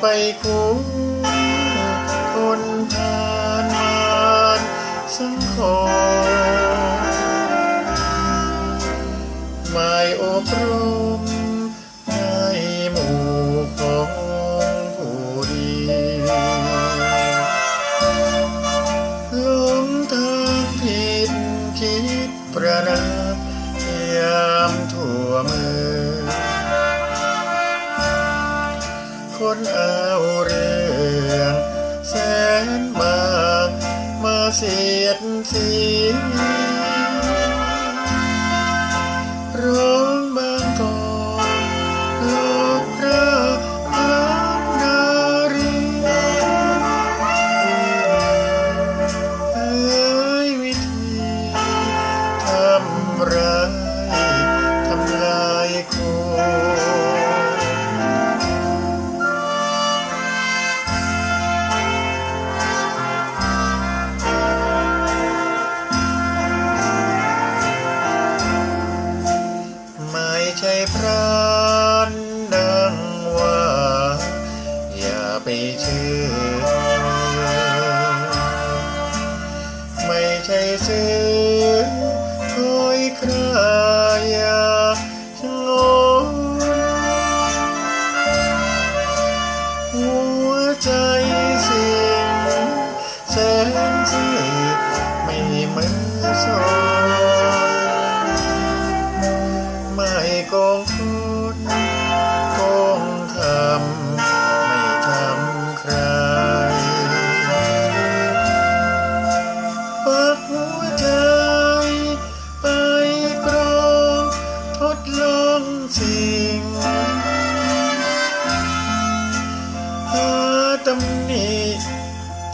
ไปคุ้มคนผ่านมาสังขอ เสียดสี เชื่อ ไม่ใช่ซื้อคอยใครอย่าฉลองหัวใจสิ่งแสนสื่ไม่มือสองไม่กอง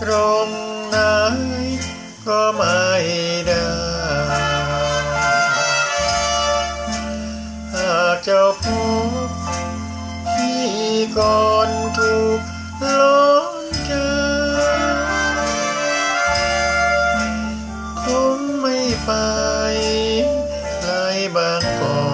ตรงไหนก็ไม่ได้หากจะพบพี่ก่อนถูกล้นกาคงไม่ไปใครบางกอก